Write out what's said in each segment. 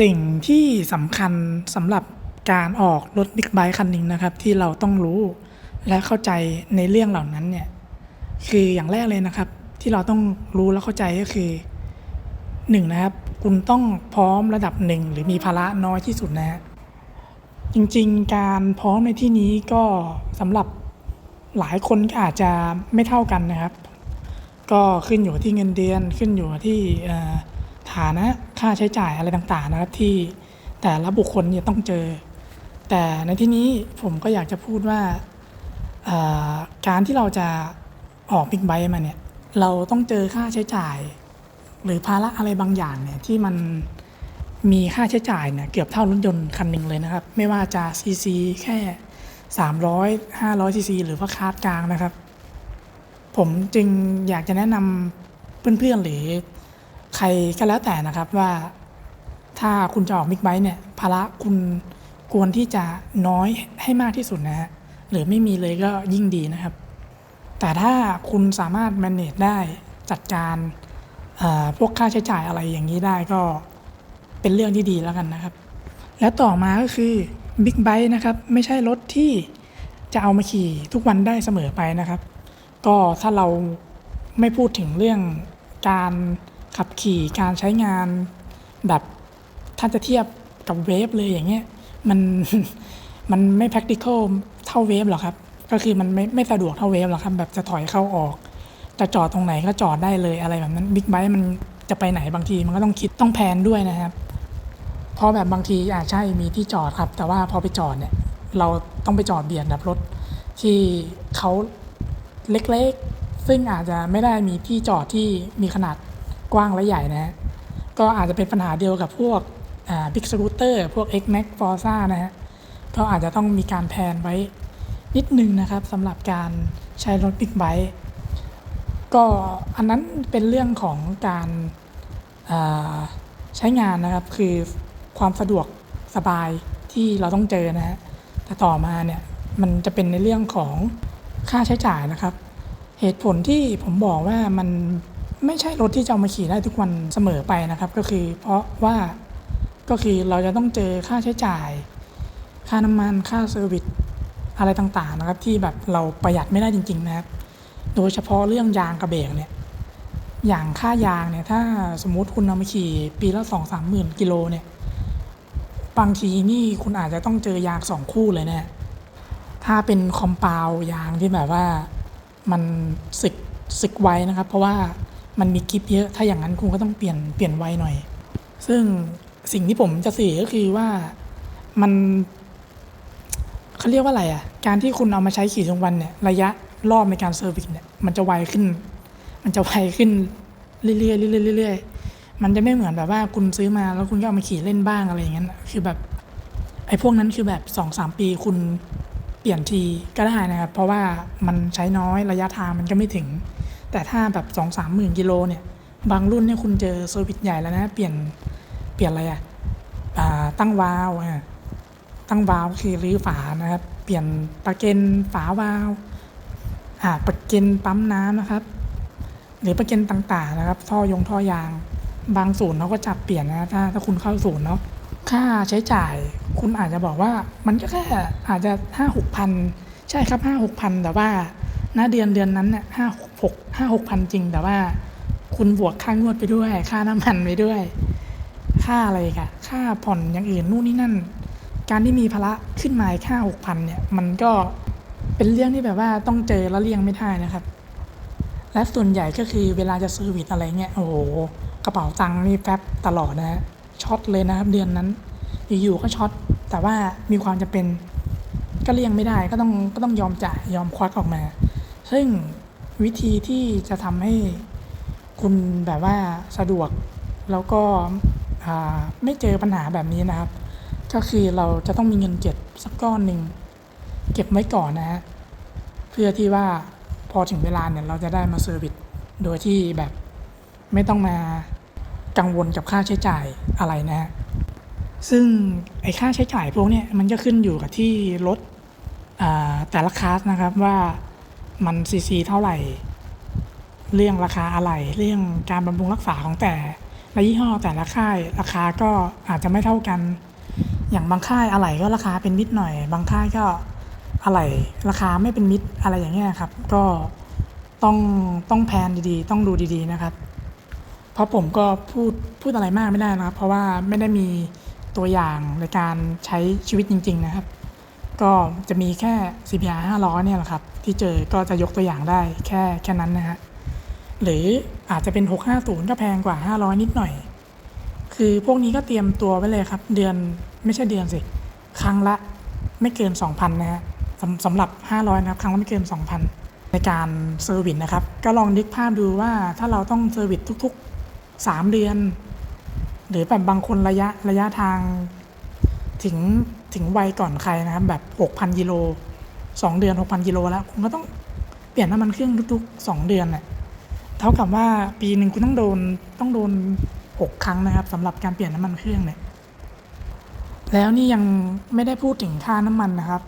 สิ่งที่สำคัญสำหรับการออกรถบิ๊กไบค์คันหนึ่งนะครับ ที่เราต้องรู้และเข้าใจในเรื่องเหล่านั้นเนี่ยคืออย่างแรกเลยนะครับ ที่เราต้องรู้และเข้าใจก็คือหนึ่งนะครับ คุณต้องพร้อมระดับหนึ่งหรือมีภาระน้อยที่สุดนะฮะจริงๆ การพร้อมในที่นี้ก็สำหรับหลายคนก็อาจจะไม่เท่ากันนะครับ ก็ขึ้นอยู่ที่เงินเดือนขึ้นอยู่ที่อ ฐานะค่าใช้จ่ายอะไรต่างๆนะครับที่แต่ละบุคคลเนี่ยต้องเจอ แต่ในที่นี้ผมก็อยากจะพูดว่าการที่เราจะออกบิ๊กไบค์มาเนี่ยเราต้องเจอค่าใช้จ่าย หรือภาระอะไรบางอย่างเนี่ยที่มันมีค่าใช้จ่ายเนี่ยเกือบเท่ารถยนต์คันหนึ่งเลยนะครับ ไม่ว่าจะซีซีแค่ 300 500ซีซีหรือว่าคาร์ดกลางนะครับ ผมจึงอยากจะแนะนำเพื่อนๆหรือ ใครก็แล้วแต่นะครับว่า ถ้าคุณจะออกบิ๊กไบค์เนี่ยภาระคุณควรที่จะน้อยให้มากที่สุดนะฮะหรือไม่มีเลยก็ยิ่งดีนะครับ แต่ถ้าคุณสามารถ manage ได้จัดการพวกค่าใช้จ่ายอะไรอย่างนี้ได้ก็เป็นเรื่องที่ดีแล้วกันนะครับ แล้วต่อมาก็คือบิ๊กไบค์นะครับ ไม่ใช่รถที่จะเอามาขี่ทุกวันได้เสมอไปนะครับ ก็ถ้าเราไม่พูดถึงเรื่องการ ขับขี่การใช้งานแบบถ้าจะเทียบกับเวฟเลยอย่างเงี้ยมันมันไม่ practical เท่าเวฟหรอกครับ ก็คือมันไม่ไม่สะดวกเท่าเวฟหรอกครับ แบบจะถอยเข้าออก จะจอดตรงไหนก็จอดได้เลยอะไรแบบนั้นบิ๊กไบค์มันจะไปไหนบางทีมันก็ต้องคิดต้องแพลนด้วยนะครับ เพราะแบบบางทีอาจใช่มีที่จอดครับ แต่ว่าพอไปจอดเนี่ย เราต้องไปจอดเบียดแบบรถที่เขาเล็กๆ ซึ่งอาจจะไม่ได้มีที่จอดที่มีขนาด กว้างและใหญ่นะฮะก็อาจจะเป็นปัญหาเดียวกับพวกบิ๊กสกูตเตอร์พวก X Max Forza นะฮะก็อาจจะต้องมีการแพนไว้นิดนึงนะครับสำหรับการใช้รถบิ๊กไบค์ก็อันนั้นเป็นเรื่องของการาใช้งานนะครับ คือความสะดวกสบายที่เราต้องเจอนะฮะแต่ต่อมาเนี่ยมันจะเป็นในเรื่องของค่าใช้จ่ายนะครับ เหตุผลที่ผมบอกว่ามัน ไม่ใช่รถที่จะเอามาขี่ได้ทุกวันเสมอไปนะครับ ก็คือเพราะว่าก็คือเราจะต้องเจอค่าใช้จ่าย ค่าน้ำมันค่าเซอร์วิสอะไรต่างๆนะครับ ที่แบบเราประหยัดไม่ได้จริง ๆ นะครับ โดยเฉพาะเรื่องยางกระเบรกเนี่ยอย่างค่ายางเนี่ยถ้าสมมติคุณเอามาขี่ปีละสองสามหมื่นกิโลเนี่ยบางทีนี่คุณอาจจะต้องเจอยางสองคู่เลยเนี่ยถ้าเป็นคอมเปาล์ยางที่แบบว่ามันสึกสึกไวนะครับ เพราะว่า มันมีกิฟเยอะ ถ้าอย่างนั้นคุณก็ต้องเปลี่ยนเปลี่ยนไวหน่อย ซึ่งสิ่งที่ผมจะสื่อก็คือว่ามันเขาเรียกว่าอะไรอะ การที่คุณเอามาใช้ขี่ทุกวันเนี่ย ระยะรอบในการเซอร์วิสเนี่ย มันจะไวขึ้น มันจะไวขึ้นเรื่อยๆเรื่อยๆเรื่อยๆมันจะไม่เหมือนแบบว่าคุณซื้อมาแล้วคุณก็เอามาขี่เล่นบ้างอะไรอย่างนั้นคือแบบไอ้พวกนั้นคือแบบสองสามปีคุณเปลี่ยนทีก็ได้นะครับ เพราะว่ามันใช้น้อยระยะทางมันก็ไม่ถึง แต่ถ้าแบบสองสามหมื่นกิโลเนี่ย บางรุ่นเนี่ยคุณเจอเซอร์วิสใหญ่แล้วนะ เปลี่ยน เปลี่ยนอะไรอะอ่าตั้งวาล์วอะตั้งวาล์วคือรื้อฝานะครับ เปลี่ยนปะเกนฝาวาล์วอ่าปะเกนปั๊มน้ำนะครับ หรือปะเกนต่างๆนะครับ ท่อยงท่อยาง บางศูนย์เขาก็จับเปลี่ยนนะถ้าถ้าคุณเข้าศูนย์เนาะ ค่าใช้จ่ายคุณอาจจะบอกว่ามันก็แค่อาจจะห้าหกพันใช่ครับห้าหกพันแต่ว่าหน้าเดือนเดือนนั้นเนี่ยห้าหก ห้าหกพันจริง แต่ว่าคุณบวกค่างวดไปด้วย ค่าน้ำมันไปด้วย ค่าอะไรอีกันค่าผ่อนอย่างอื่นนู่นนี่นั่น การที่มีภาระขึ้นมาค่าหกพันเนี่ย มันก็เป็นเรื่องที่แบบว่าต้องเจอแล้วเลี่ยงไม่ได้นะครับ และส่วนใหญ่ก็คือเวลาจะเซอร์วิสอะไรเงี้ย โอ้โห กระเป๋าตังค์นี่แป๊บตลอดนะ ช็อตเลยนะครับ เดือนนั้น อยู่ๆก็ช็อต แต่ว่ามีความจะเป็นก็เลี่ยงไม่ได้ ก็ต้องก็ต้องยอมจ่ายยอมควักออกมา ซึ่ง วิธีที่จะทำให้คุณแบบว่าสะดวก แล้วก็ไม่เจอปัญหาแบบนี้นะครับ ก็คือเราจะต้องมีเงินเก็บสักก้อนหนึ่งเก็บไว้ก่อนนะฮะเพื่อที่ว่าพอถึงเวลาเนี่ยเราจะได้มาเซอร์วิสโดยที่แบบไม่ต้องมากังวลกับค่าใช้จ่ายอะไรนะฮะซึ่งไอ้ค่าใช้จ่ายพวกนี้มันจะขึ้นอยู่กับที่รถแต่ละคลาสนะครับว่า มันซีซีเท่าไหร่ เรื่องราคาอะไหล่เรื่องการบำรุงรักษาของแต่ละยี่ห้อแต่ละค่าย ราคาก็อาจจะไม่เท่ากัน อย่างบางค่ายอะไหล่ก็ราคาเป็นมิตรหน่อย บางค่ายก็อะไหล่ราคาไม่เป็นมิตรอะไรอย่างเงี้ยครับ ก็ต้องต้องแพลนดีๆ ต้องดูดีๆนะครับ เพราะผมก็พูดพูดอะไรมากไม่ได้นะครับ เพราะว่าไม่ได้มีตัวอย่างในการใช้ชีวิตจริง ๆ นะครับ ก็จะมีแค่ CPR 500 เนี่ยแหละครับ ที่เจอก็จะยกตัวอย่างได้แค่แค่นั้นนะฮะหรืออาจจะเป็น 650 ก็แพงกว่า 500 นิดหน่อย คือพวกนี้ก็เตรียมตัวไว้เลยครับ เดือนไม่ใช่เดือนสิ ครั้งละไม่เกิน 2,000 นะฮะสำสำหรับ 500 นะครับ ครั้งละไม่เกิน 2,000 ในการเซอร์วิสนะครับ ก็ลองนึกภาพดูว่าถ้าเราต้องเซอร์วิสทุก ๆ 3 เดือน หรือแบบบางคนระยะระยะทาง ถึงถึงวัยก่อนใครนะครับ แบบ 6,000กิโล 2 เดือน 6,000 กิโลแล้ว คุณก็ต้องเปลี่ยนน้ำมันเครื่องทุกๆ 2 เดือนน่ะเท่ากับว่าปีหนึ่งคุณต้องโดนต้องโดน 6 ครั้งนะครับสำหรับการเปลี่ยนน้ำมันเครื่องเนี่ยแล้วนี่ยังไม่ได้พูดถึงค่าน้ำมันนะครับ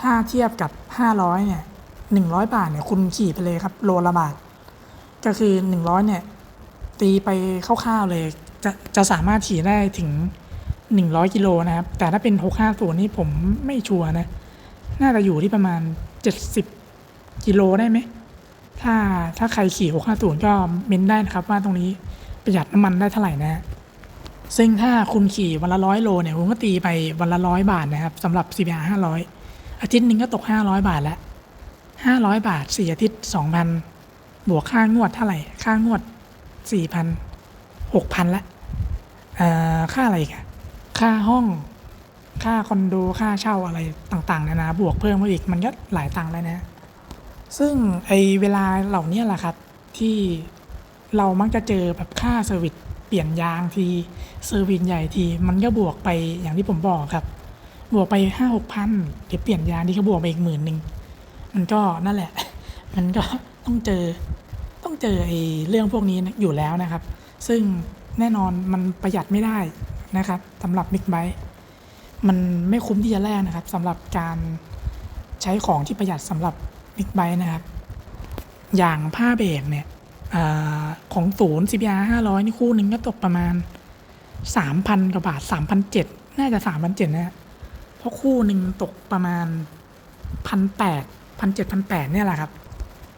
ถ้าเทียบกับ 500เนี่ย100 บาทเนี่ยคุณขี่ไปเลยครับโลละบาท ก็คือ 100เนี่ยตีไปคร่าวๆเลยจะจะสามารถขี่ได้ถึง 100 กิโลนะครับ แต่ถ้าเป็น 650 นี่ผมไม่ชัวร์นะ น่าจะอยู่ที่ประมาณ 70 กิโลได้ไหม ถ้าถ้าใครขี่650ก็เม้นได้นะครับว่าตรงนี้ประหยัดน้ำมันได้เท่าไหร่นะฮะซึ่งถ้าคุณขี่วันละร้อยโลเนี่ยคุณก็ตีไปวันละร้อยบาทนะครับสำหรับ CPR ห้าร้อยอาทิตย์หนึ่งก็ตกห้าร้อยบาทแล้วห้าร้อยบาทสี่อาทิตย์สองพันบวกค่างวดเท่าไหร่ ค่างวดสี่พันหกพันละอ่อค่าอะไรอีกอะค่าห้อง ค่าคอนโดค่าเช่าอะไรต่างๆนานาบวกเพิ่มมาอีกมันก็หลายตังค์แล้วนะ ซึ่งไอเวลาเหล่านี้แหละครับ ที่เรามักจะเจอแบบค่าเซอร์วิสเปลี่ยนยางทีเซอร์วิสใหญ่ทีมันก็บวกไปอย่างที่ผมบอกครับ บวกไปห้าหกพันเดี๋ยวเปลี่ยนยางที่เขาบวกไปอีกหมื่นหนึ่งมันก็นั่นแหละ มันก็ต้องเจอต้องเจอไอ้เรื่องพวกนี้อยู่แล้วนะครับ ซึ่งแน่นอนมันประหยัดไม่ได้นะครับสำหรับมิกไบ e มันไม่คุ้มที่จะแลกนะครับสำหรับการใช้ของที่ประหยัดสำหรับมิกไบนะครับ อย่างผ้าเบรกเนี่ยอของศูนย์ CPR 500 นี่คู่หนึ่งก็ตกประมาณ 3,000 กว่าบาท3,700น่าจะ3,700นะฮะเพราะคู่หนึ่งตกประมาณ 1,800 1,700 1,800เนี่ยแหละครับ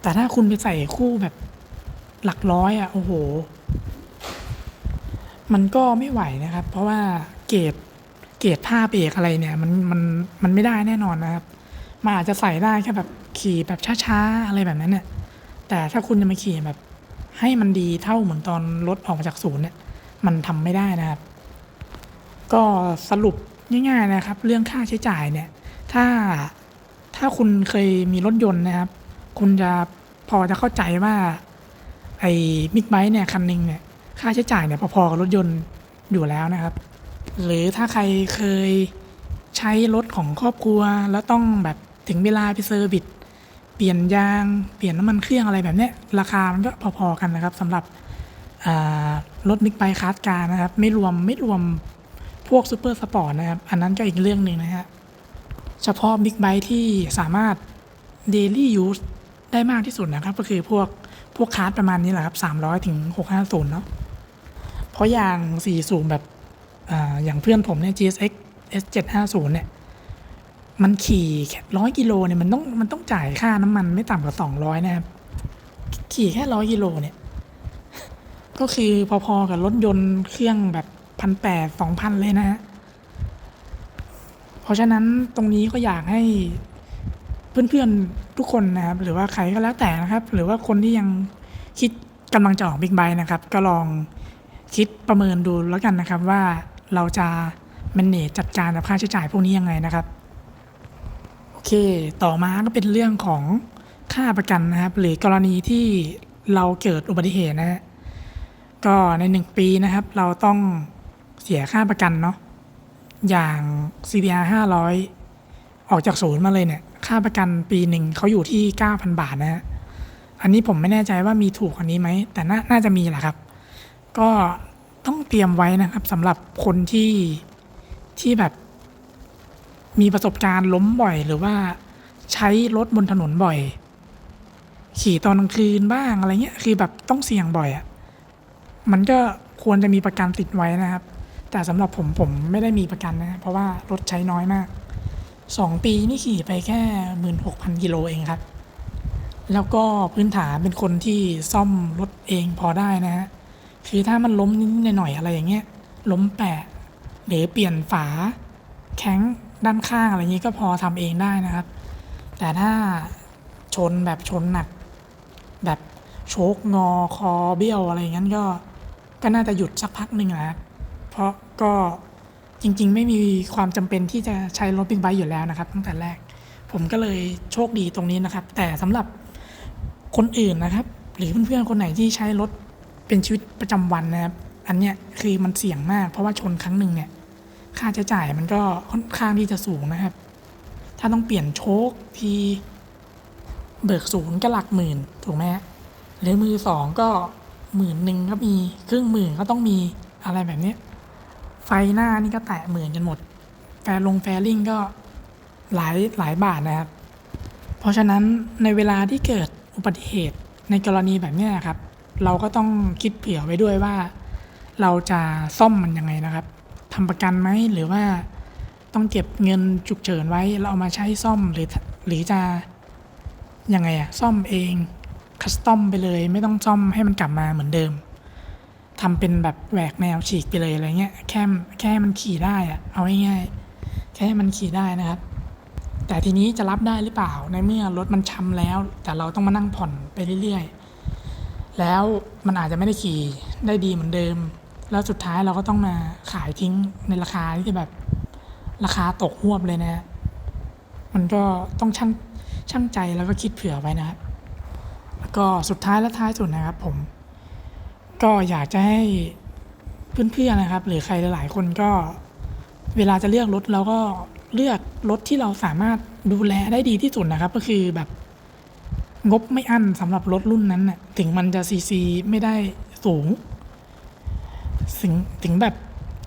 แต่ถ้าคุณไปใส่คู่แบบหลักร้อยอะ โอ้โห มันก็ไม่ไหวนะครับ เพราะว่าเกรด เกรดผ้าเบรกอะไรเนี่ยมันมันมันไม่ได้แน่นอนนะครับมันอาจจะใส่ได้แค่แบบขี่แบบช้าๆอะไรแบบนั้นเนี่ยแต่ถ้าคุณจะมาขี่แบบ ให้มันดีเท่าเหมือนตอนรถออกมาจากศูนย์เนี่ยมันทำไม่ได้นะครับ ก็สรุปง่ายๆนะครับ เรื่องค่าใช้จ่ายเนี่ย ถ้าถ้าคุณเคยมีรถยนต์นะครับ คุณจะพอจะเข้าใจว่า ไอ้มิกไบค์เนี่ยคันหนึงเนี่ยค่าใช้จ่ายเนี่ยพอๆกับรถยนต์อยู่แล้วนะครับ หรือถ้าใครเคยใช้รถของครอบครัว แล้วต้องแบบถึงเวลาไปเซอร์วิสเปลี่ยนยางเปลี่ยนน้ำมันเครื่องอะไรแบบเนี้ยราคามันก็พอๆกันนะครับสำหรับรถบิ๊กไบค์คาร์ดการนะครับ ไม่รวมไม่รวมพวกซูเปอร์สปอร์ตนะครับ อันนั้นก็อีกเรื่องหนึ่งนะฮะเฉพาะบิ๊กไบค์ที่สามารถ daily use ได้มากที่สุดนะครับ ก็คือพวกพวกคาร์ดประมาณนี้แหละครับ300ถึง650เนาะเพราะอย่าง4สูงแบบ อย่างเพื่อนผมเนี่ย GSX S750 เนี่ย มันขี่แค่ร้อยกิโลเนี่ยมันต้องมันต้องจ่ายค่าน้ำมันไม่ต่ำกว่าสองร้อยนะครับ ขี่แค่ร้อยกิโลเนี่ย ก็คือพอๆกับรถยนต์เครื่องแบบพันแปดสองพันเลยนะฮะ เพราะฉะนั้นตรงนี้ก็อยากให้เพื่อนๆทุกคนนะครับ หรือว่าใครก็แล้วแต่นะครับ หรือว่าคนที่ยังคิดกำลังจะออกบิ๊กไบค์นะครับ ก็ลอง คิดประเมินดูแล้วกันนะครับว่าเราจะ manage จัดการกับค่าใช้จ่ายพวกนี้ยังไงนะครับ โอเค ต่อมาก็เป็นเรื่องของค่าประกันนะครับ หรือกรณีที่เราเกิดอุบัติเหตุนะฮะก็ในหนึ่งปีนะครับ เราต้องเสียค่าประกันเนาะอย่าง CPR 500 ออกจากศูนย์มาเลยเนี่ย ค่าประกันปีหนึ่งเขาอยู่ที่ 9,000 บาทนะฮะอันนี้ผมไม่แน่ใจว่ามีถูกกว่านี้ไหม แต่นาน่าจะมีแหละครับ ก็ต้องเตรียมไว้นะครับสำหรับคนที่ที่แบบ มีประสบการณ์ล้มบ่อย หรือว่าใช้รถบนถนนบ่อย ขี่ตอนกลางคืนบ้างอะไรเงี้ยคือแบบต้องเสี่ยงบ่อยอะ่ะมันก็ควรจะมีประกันติดไว้นะครับ แต่สำหรับผมผมไม่ได้มีประกันนะเพราะว่ารถใช้น้อยมากสองปีนี่ขี่ไปแค่หมื่นหกพันกิโลเองครับ แล้วก็พื้นฐานเป็นคนที่ซ่อมรถเองพอได้นะฮะ คือถ้ามันล้มนิดหน่อยๆอะไรอย่างเงี้ย ล้มแปะหรือเปลี่ยนฝาแข้งด้านข้างอะไรอย่างงี้ก็พอทำเองได้นะครับ แต่ถ้าชนแบบชนหนัก แบบโชกงอคอเบี้ยวอะไรอย่างนั้นก็ก็น่าจะหยุดสักพักหนึ่งนะเพราะก็จริงๆ ไม่มีความจำเป็นที่จะใช้รถบิ๊กไบค์อยู่แล้วนะครับ ตั้งแต่แรก ผมก็เลยโชคดีตรงนี้นะครับ แต่สำหรับคนอื่นนะครับ หรือเพื่อนๆคนไหนที่ใช้รถ เป็นชีวิตประจำวันนะครับ อันเนี้ยคือมันเสี่ยงมาก เพราะว่าชนครั้งหนึ่งเนี่ย ค่าใช้จ่ายมันก็ค่อนข้างที่จะสูงนะครับ ถ้าต้องเปลี่ยนโชคทีเบิกศูนย์ก็หลักหมื่นถูกไหมหรือมือสองก็หมื่นหนึ่งก็มีครึ่งหมื่นก็ต้องมีอะไรแบบนี้ไฟหน้านี่ก็แตะหมื่นจนหมดแฟลงแฟลิ่งก็หลายหลายบาทนะครับ เพราะฉะนั้นในเวลาที่เกิดอุบัติเหตุในกรณีแบบนี้ยครับ เราก็ต้องคิดเผื่อไว้ด้วยว่า เราจะซ่อมมันยังไงนะครับทำประกันไหมหรือว่าต้องเก็บเงินฉุกเฉินไว้แล้วเอามาใช้ซ่อมหรือหรือจะยังไงอะซ่อมเองคัสตอมไปเลย ไม่ต้องซ่อมให้มันกลับมาเหมือนเดิมทำเป็นแบบแหวกแนวฉีกไปเลยอะไรเงี้ยแค่แค่มันขี่ได้อะเอาง่ายๆแค่มันขี่ได้นะครับ แต่ทีนี้จะรับได้หรือเปล่าในเมื่อรถมันช้ำแล้ว แต่เราต้องมานั่งผ่อนไปเรื่อยๆ แล้วมันอาจจะไม่ได้ขี่ได้ดีเหมือนเดิม แล้วสุดท้ายเราก็ต้องมาขายทิ้งในราคาที่แบบราคาตกหวบเลยนะฮะมันก็ต้องช่างช่างใจแล้วก็คิดเผื่อไว้นะครับแล้วก็สุดท้ายและท้ายสุดนะครับ ผม ก็อยากจะให้เพื่อนๆนะครับ หรือใครหลายๆคนก็เวลาจะเลือกรถเราก็เลือกรถที่เราสามารถดูแลได้ดีที่สุดนะครับ ก็คือแบบ งบไม่อั้นสำหรับรถรุ่นนั้นน่ะถึงมันจะซีซีไม่ได้สูงถึงถึงแบบ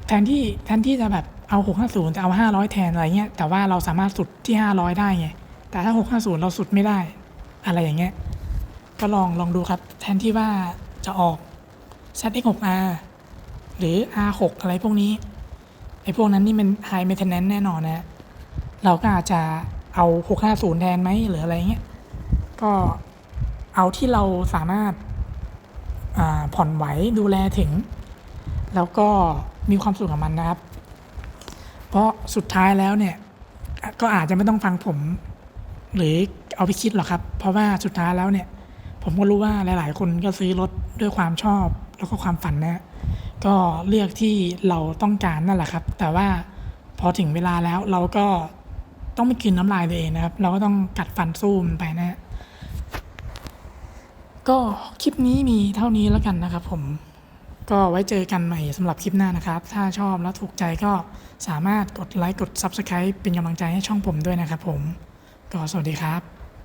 แทนที่แทนที่จะแบบเอา 650 จะเอา 500 แทนอะไรเงี้ย แต่ว่าเราสามารถสุดที่ 500 ได้ไง แต่ถ้า 650 เราสุดไม่ได้ อะไรอย่างเงี้ย ก็ลองลองดูครับ แทนที่ว่าจะออก ZX6R หรือ R6 อะไรพวกนี้ ไอ้พวกนั้นนี่มัน high maintenance แน่นอนนะ เราก็อาจจะเอา 650 แทนไหมหรืออะไรเงี้ย ก็เอาที่เราสามารถาผ่อนไหวดูแลถึง แล้วก็มีความสุขกับมันนะครับ เพราะสุดท้ายแล้วเนี่ย ก็อาจจะไม่ต้องฟังผม หรือเอาไปคิดหรอกครับ เพราะว่าสุดท้ายแล้วเนี่ย ผมก็รู้ว่าหลาย ๆ คนก็ซื้อรถด้วยความชอบแล้วก็ความฝันนะก็เลือกที่เราต้องการนั่นแหละครับ แต่ว่าพอถึงเวลาแล้วเราก็ต้องไม่กินน้ำลายตัวเองนะครับ เราก็ต้องกัดฟันสู้มันไปนะฮะ ก็คลิปนี้มีเท่านี้แล้วกันนะครับผมก็ไว้เจอกันใหม่สำหรับคลิปหน้านะครับ ถ้าชอบและถูกใจก็สามารถกดไลค์กด Subscribe เป็นกำลังใจให้ช่องผมด้วยนะครับผม ก็สวัสดีครับ